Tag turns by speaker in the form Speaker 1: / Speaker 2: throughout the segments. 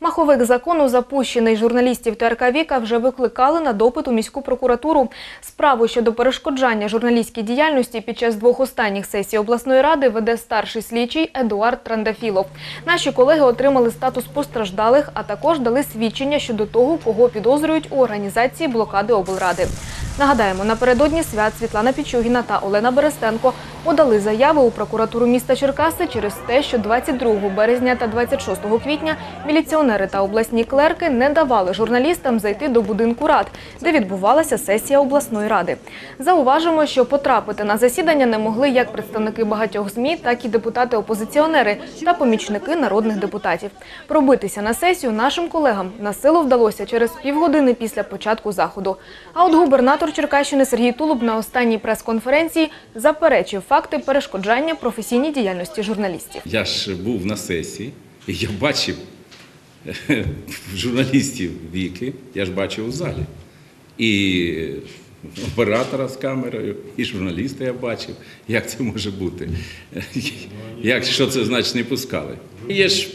Speaker 1: Маховик закону, запущений журналістів ТРК Віка, вже викликали на допит у міську прокуратуру. Справу щодо перешкоджання журналістській діяльності під час двох останніх сесій обласної ради веде старший слідчий Едуард Трандафілов. Наші колеги отримали статус постраждалих, а також дали свідчення щодо того, кого підозрюють у організації блокади облради. Нагадаємо, напередодні свят Світлана Пічугіна та Олена Берестенко подали заяви у прокуратуру міста Черкаси через те, що 22 березня та 26 квітня міліціонери та обласні клерки не давали журналістам зайти до будинку рад, де відбувалася сесія обласної ради. Зауважимо, що потрапити на засідання не могли як представники багатьох ЗМІ, так і депутати-опозиціонери та помічники народних депутатів. Пробитися на сесію нашим колегам на силу вдалося через півгодини після початку заходу. А от губернатор Черкащини Сергій Тулуб на останній прес-конференції заперечив факти перешкоджання професійній діяльності журналістів.
Speaker 2: Я ж був на сесії, і я бачив журналістів віки, я ж бачив у залі. І оператора з камерою, і журналіста я бачив. Як це може бути? Як, що це значить не пускали? Є ж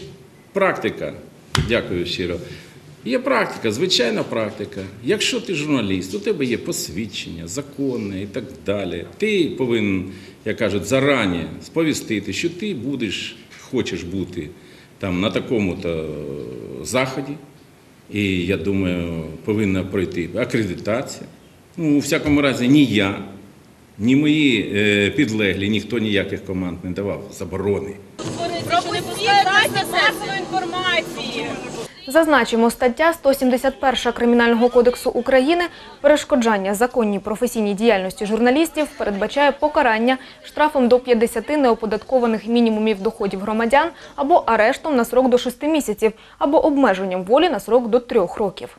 Speaker 2: практика, дякую щиро. Є практика, звичайна практика. Якщо ти журналіст, у тебе є посвідчення, законне і так далі. Ти повинен, як кажуть, зарані сповістити, що ти будеш, хочеш бути там на такому-то заході. І я думаю, повинна пройти акредитація. Ну, у всякому разі, ні я, ні мої е, підлеглі, ніхто ніяких команд не давав заборони.
Speaker 3: Пропустіть засіб інформації.
Speaker 1: Зазначимо, стаття 171 Кримінального кодексу України перешкоджання законній професійній діяльності журналістів передбачає покарання штрафом до 50 неоподаткованих мінімумів доходів громадян або арештом на срок до 6 місяців, або обмеженням волі на срок до 3 років.